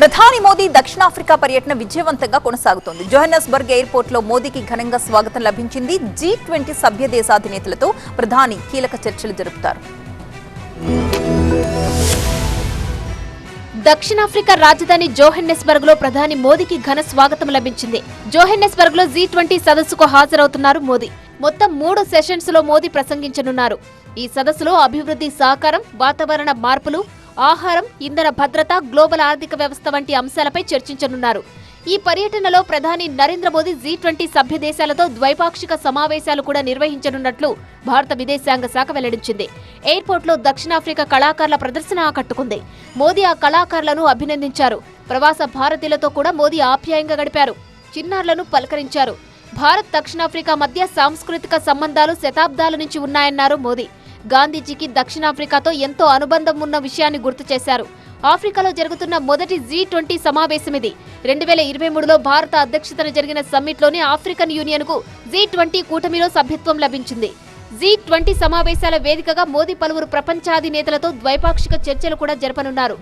ప్రధాని మోదీ దక్షిణాఫ్రికా పర్యటన విజయవంతంగా కొనసాగుతోంది. జోహన్నస్బర్గ్ ఎయిర్పోర్ట్లో మోదీకి ఘనంగా స్వాగతం లభించింది. జీ ట్వంటీ సభ్య దేశాధినేతలతో ప్రధాని కీలక చర్చలు జరుపుతారు. దక్షిణాఫ్రికా రాజధాని జోహెన్నెస్బర్గ్లో ప్రధాని మోదీకి ఘన స్వాగతం లభించింది. జోహెన్నెస్బర్గ్లో జీ ట్వంటీ సదస్సుకు హాజరవుతున్నారు మోదీ. మొత్తం మూడు సెషన్స్లో మోదీ ప్రసంగించనున్నారు. ఈ సదస్సులో అభివృద్ధి సహకారం వాతావరణ మార్పులు ఆహారం ఇంధన భద్రత గ్లోబల్ ఆర్థిక వ్యవస్థ వంటి అంశాలపై చర్చించనున్నారు. ఈ పర్యటనలో ప్రధాని నరేంద్ర మోదీ జీ ట్వంటీ సభ్య దేశాలతో ద్వైపాక్షిక సమావేశాలు కూడా నిర్వహించనున్నట్లు భారత విదేశాంగ శాఖ వెల్లడించింది. ఎయిర్పోర్ట్లో దక్షిణాఫ్రికా కళాకారుల ప్రదర్శన ఆకట్టుకుంది. మోదీ ఆ కళాకారులను అభినందించారు. ప్రవాస భారతీయులతో కూడా మోదీ ఆప్యాయంగా గడిపారు. చిన్నారులను పలకరించారు. భారత్ దక్షిణాఫ్రికా మధ్య సాంస్కృతిక సంబంధాలు శతాబ్దాల నుంచి ఉన్నాయన్నారు మోదీ. గాంధీజీకి దక్షిణాఫ్రికాతో ఎంతో అనుబంధం ఉన్న విషయాన్ని గుర్తు చేశారు. ఆఫ్రికాలో జరుగుతున్న మొదటి జీ ట్వంటీ సమావేశం ఇది రెండు వేల ఇరవై మూడులో భారత అధ్యక్షతన జరిగిన సమ్మిట్లోనే ఆఫ్రికన్ యూనియన్కు జీ ట్వంటీ కూటమిలో సభ్యత్వం లభించింది. జీ ట్వంటీ సమావేశాల వేదికగా మోదీ పలువురు ప్రపంచాది నేతలతో ద్వైపాక్షిక చర్చలు కూడా జరపనున్నారు.